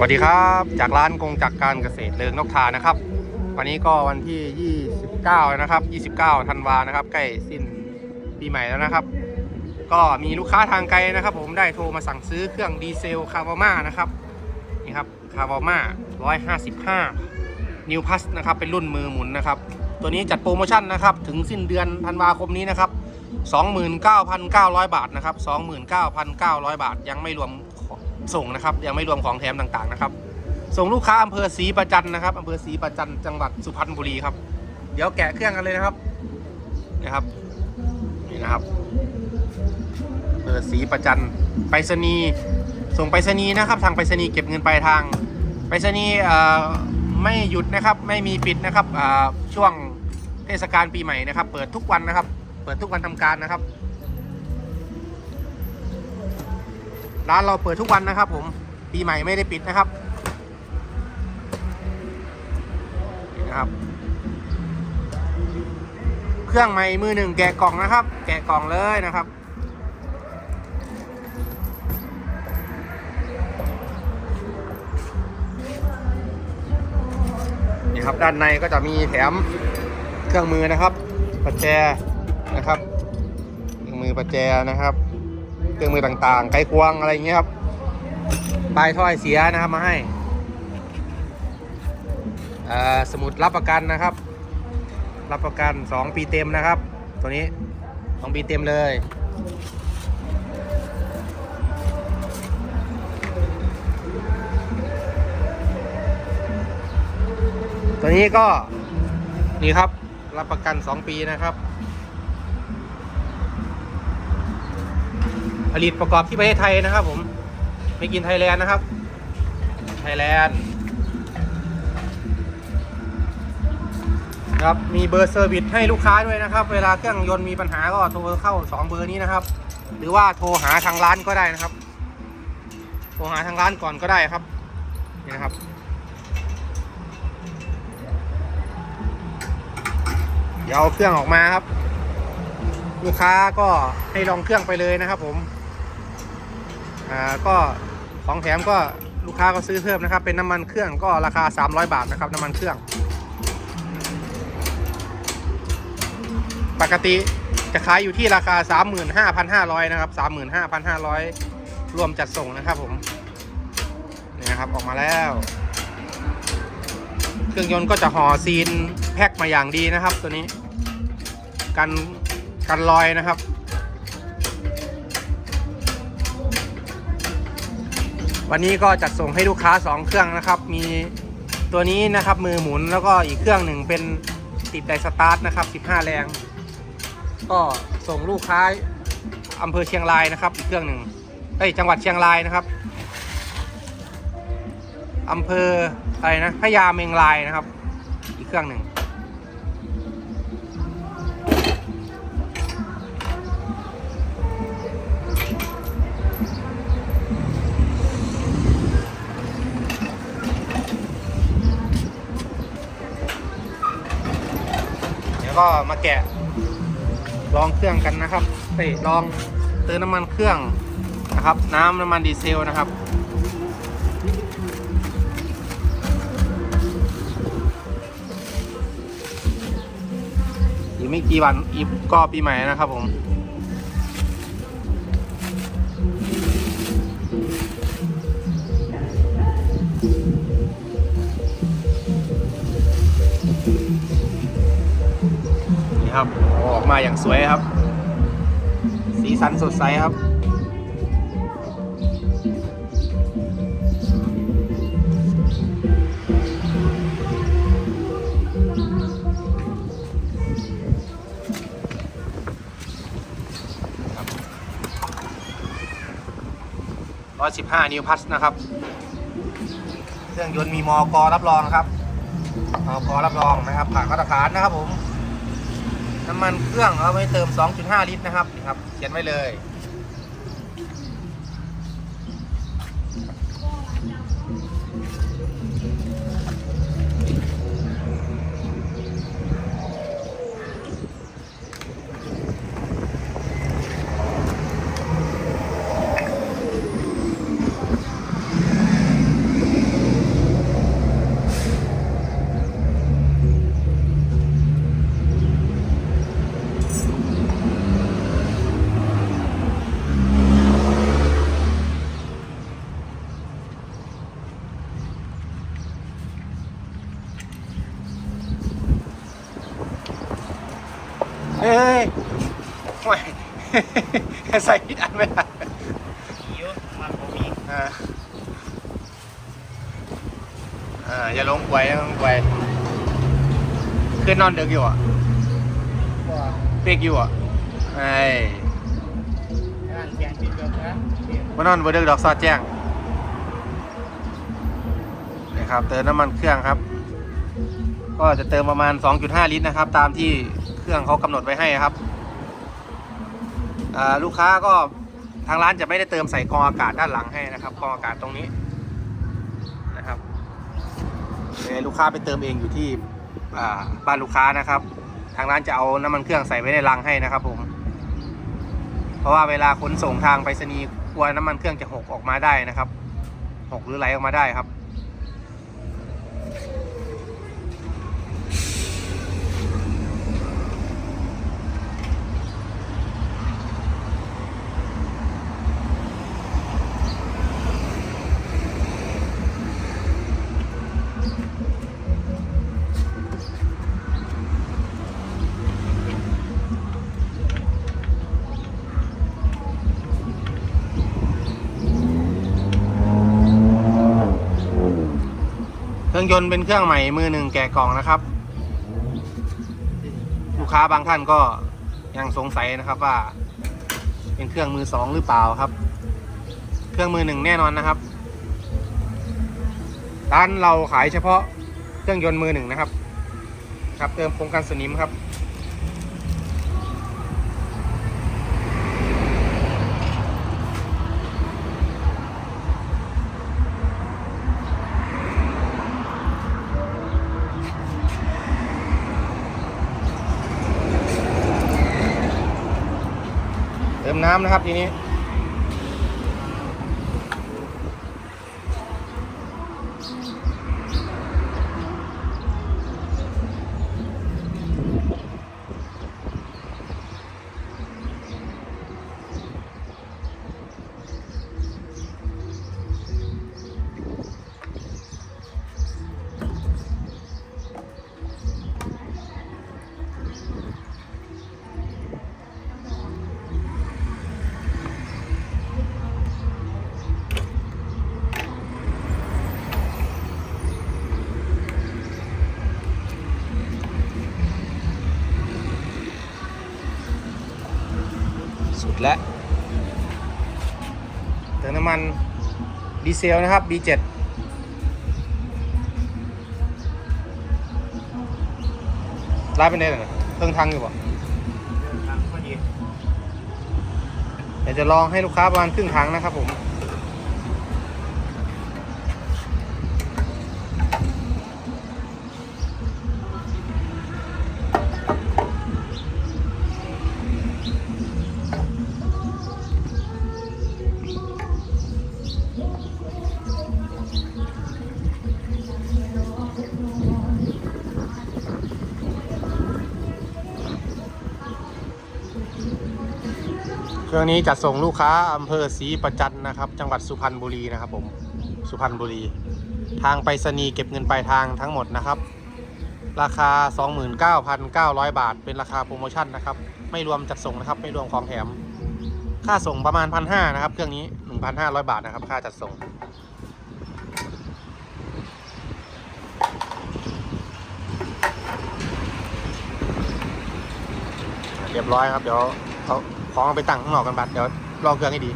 สวัสดีครับ จากร้านกงจักรการเกษตรเลิงนกทานะครับ วันนี้ก็วันที่ 29 นะครับ 29 ธันวานะครับ ใกล้สิ้นปีใหม่แล้วนะครับ ก็มีลูกค้าทางไกลนะครับ ผมได้โทรมาสั่งซื้อเครื่องดีเซลคาร์วาม่านะครับนี่ครับคาร์วาม่า155นิวพัสนะครับเป็นรุ่นมือหมุนนะครับ ตัวนี้จัดโปรโมชั่นนะครับ ถึงสิ้นเดือนธันวาคมนี้นะครับ 29,900 บาทนะครับ 29,900 บาทยังไม่รวม ส่งนะครับ ยังไม่รวมของแถมต่างๆนะครับ ส่งลูกค้าอำเภอศรีประจันนะครับอำเภอศรีประจันจังหวัดสุพรรณบุรีครับ เดี๋ยวแกะเครื่องกันเลยนะครับนะครับนี่นะครับอำเภอศรีประจันไปรษณีย์ส่งไปรษณีย์นะครับ ทางไปรษณีย์เก็บเงินปลายทาง ไปรษณีย์เอ่อไม่หยุดนะครับ ไม่มีปิดนะครับช่วงเทศกาลปีใหม่นะครับ เปิดทุกวันนะครับ เปิดทุกวันทำการนะครับ ร้านเราเปิดทุกวันนะครับ ผมปีใหม่ไม่ได้ปิดนะครับนี่นะครับ เครื่องใหม่มือหนึ่งแกะกล่องนะครับ แกะกล่องเลยนะครับนี่ครับด้านในก็จะมีแถมเครื่องมือนะครับ ประแจนะครับ เครื่องมือประแจนะครับ เครื่องมือต่างๆไขควงอะไรเงี้ยครับปลายถ้อยเสียนะครับมาให้สมุดรับประกันนะครับ รับประกัน 2 ปีเต็มนะครับ ตัวนี้ 2 ปีเต็มเลยตัวนี้ก็นี่ครับรับประกัน 2 ปีนะครับ ลิตประกอบที่ประเทศไทยนะครับ ผมไม่กินไทยแลนด์นะครับ ไทยแลนด์ครับมีเบอร์เซอร์วิสให้ลูกค้าด้วยนะครับ เวลาเครื่องยนต์มีปัญหาก็โทรเข้า 2 เบอร์นี้นะครับ หรือว่าโทรหาทางร้านก็ได้นะครับ โทรหาทางร้านก่อนก็ได้ครับนี่นะครับเดี๋ยวเอาเครื่องออกมาครับ ลูกค้าก็ให้ลองเครื่องไปเลยนะครับผม อ่าก็ของแถมก็ลูกค้าก็ซื้อเพิ่มนะครับ เป็นน้ำมันเครื่องก็ราคา 300 บาทนะครับ น้ำมันเครื่อง ปกติจะขายอยู่ที่ราคา 35,500 นะครับ 35,500 รวมจัดส่งนะครับผมนี่นะครับออกมาแล้ว เครื่องยนต์ก็จะห่อซีนแพ็คมาอย่างดีนะครับ ตัวนี้ กันกันรอยนะครับ วันนี้ก็จัดส่งให้ลูกค้า 2 เครื่องนะครับ มีตัวนี้นะครับมือหมุนแล้วก็อีกเครื่องหนึ่งเป็นติดไดสตาร์ทนะครับ 15 แรง ก็ส่งลูกค้าอำเภอเชียงรายนะครับ อีกเครื่องหนึ่งเอ้ยจังหวัดเชียงรายนะครับอำเภออะไรนะพญาเมงรายนะครับ อีกเครื่องหนึ่ง ก็มาแกะลองเครื่องกันนะครับเฮ้ยลองเติมน้ำมันเครื่องนะครับ น้ำน้ำมันดีเซลนะครับอีกไม่กี่วันอีกก็ปีใหม่นะครับผม ครับออกมาอย่างสวยครับ สีสันสดใสครับ 115 นิวพัสนะครับ เครื่องยนต์มีมอกรับรองนะครับมอกรับรองนะครับผ่านมาตรฐานนะครับผม น้ำมันเครื่องเอาไว้เติม 2.5 ลิตรนะครับนี่ครับ เขียนไว้เลย ยห่วยใส่ผิดอันไม่ได้เยอะมันผมมีอ่าอ่าอย่าลงไว้อย่าลงไว้คือนอนดึกอยู่อะกว่าเปียกอยู่อะไอ้งานแข่งติดกับนะเดี๋ยวมานอนบนดึกดอกซอดแจ้งนี่ครับเติมน้ำมันเครื่องครับ ก็จะเติมประมาณ 2.5 ลิตรนะครับ ตามที่เค รื่องเขากำหนดไว้ให้ครับลูกค้าก็ทางร้านจะไม่ได้เติมใส่กรองอากาศด้านหลังให้นะครับกรองอากาศตรงนี้นะครับเดี๋ยลูกค้าไปเติมเองอยู่ที่บ้านลูกค้านะครับ ทางร้านจะเอาน้ำมันเครื่องใส่ไว้ในรังให้นะครับผมเพราะว่าเวลาขนส่งทางไปรษณีย์กลัวน้ำมันเครื่องจะหกออกมาได้นะครับหกหรือไหลออกมาได้ครับ รื่องยนต์เป็นเครื่องใหม่มือหนึ่งแกะกล่องนะครับ ลูกค้าบางท่านก็ยังสงสัยนะครับว่า เป็นเครื่องมือสองหรือเปล่าครับ เครื่องมือหนึ่งแน่นอนนะครับ ร้านเราขายเฉพาะเครื่องยนต์มือหนึ่งนะครับ ครับเติมโครงการสนิมครับ เติมน้ำนะครับทีนี้ สุดแล้วเติมน้ำมันดีเซลนะครับ B7 ร้ายเป็นไงเหรอเครื่องทางอยู่ป่ะทางพอดีเดี๋ยวจะลองให้ลูกค้าประมาณครึ่งทางนะครับผม รื่องนี้จัดส่งลูกค้าอำเภอศรีประจันนะครับ จังหวัดสุพรรณบุรีนะครับผมสุพรรณบุรี ทางไปรษณีย์เก็บเงินปลายทางทั้งหมดนะครับ ราคา 29,900 บาท เป็นราคาโปรโมชั่นนะครับ ไม่รวมจัดส่งนะครับ ไม่รวมของแถม ค่าส่งประมาณ 1,500นะครับ เครื่องนี้ 1,500 บาทนะครับ ค่าจัดส่งเรียบร้อยครับ เดี๋ยวเขา ของเอาไปตั้งข้างนอกกันบัดเดี๋ยวรอเครื่องให้ดี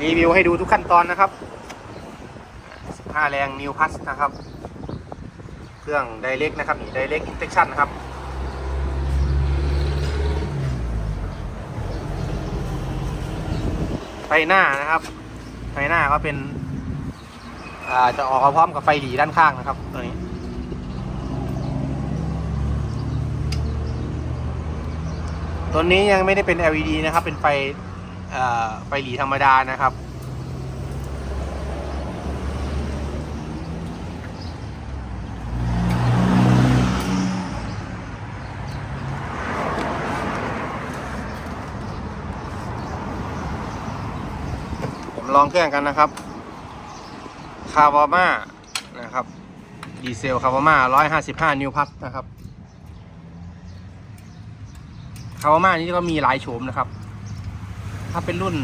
รีวิวให้ดูทุกขั้นตอนนะครับ 15 แรง New Plus นะครับ เครื่อง Direct นะครับนี่ Direct Injection นะครับ ไฟหน้านะครับ ไฟหน้าก็เป็นจะออกพร้อมกับไฟหลีด้านข้างนะครับตัวนี้ ตัวนี้ยังไม่ได้เป็น LED นะครับ เป็นไฟไฟหลีธรรมดานะครับ ผมลองเครื่องกันนะครับ คาวาม่านะครับ ดีเซลคาวาม่า155 นิวพัทนะครับ คาวาม่านี่ก็มีหลายโฉมนะครับ ถ้าเป็นรุ่น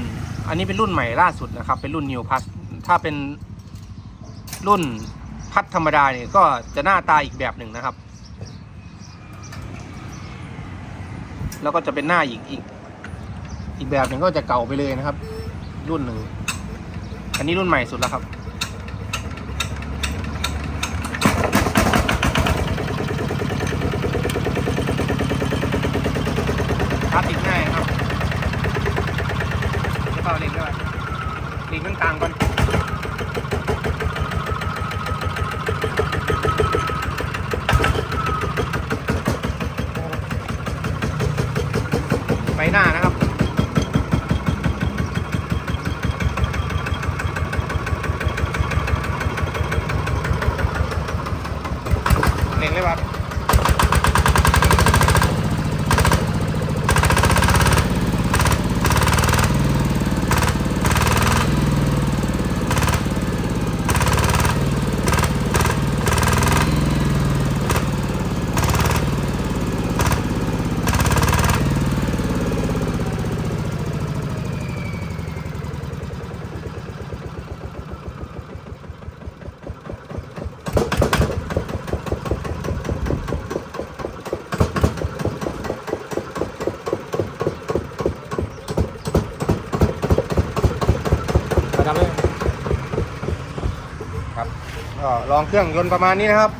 อันนี้เป็นรุ่นใหม่ล่าสุดนะครับ เป็นรุ่นนิวพัทถ้าเป็นรุ่นพัทธรรมดาเนี่ยก็จะหน้าตาอีกแบบหนึ่งนะครับ แล้วก็จะเป็นหน้าอีกอีกอีกแบบหนึ่งก็จะเก่าไปเลยนะครับ รุ่นหนึ่งอันนี้รุ่นใหม่สุดแล้วครับ ชาร์จติดง่ายครับ ไม่ต้องเอาล็งด้วยเล็งกลางก่อนไปหน้านะครับ เล็งเลยครับ ระดับเลยครับก็ ลองเครื่องยนต์ประมาณนี้นะครับ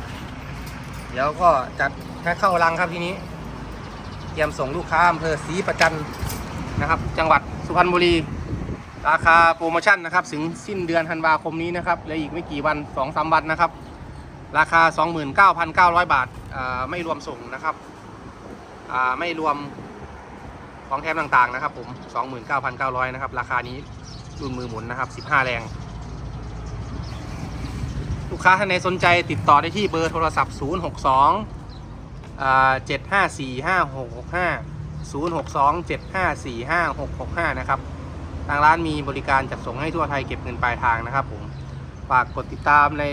เดี๋ยวก็จัดแพ็คเข้ารังครับทีนี้ เตรียมส่งลูกค้าอำเภอศรีประจันนะครับ จังหวัดสุพรรณบุรี ราคาโปรโมชั่นนะครับ ถึงสิ้นเดือนธันวาคมนี้นะครับเหลืออีกไม่กี่วัน2อสวันนะครับ ราคา 29,900 บาทอ่าไม่รวมส่งนะครับอ่าไม่รวมของแถมต่างๆนะครับผม 29,900 นะครับ ราคานี้รุ่นมือหมุนนะครับ 15 แรง ลูกค้าท่านใดสนใจติดต่อได้ที่เบอร์โทรศัพท์ 062 7545665 062 7545665 นะครับ ทางร้านมีบริการจัดส่งให้ทั่วไทยเก็บเงินปลายทางนะครับผมฝากกดติดตามใน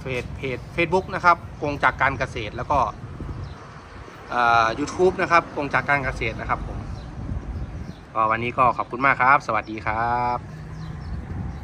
เพจเพจ Facebook นะครับกงจากการเกษตรแล้วก็ยูทูบนะครับกงจากการเกษตรนะครับผมวันนี้ก็ขอบคุณมากครับ สวัสดีครับ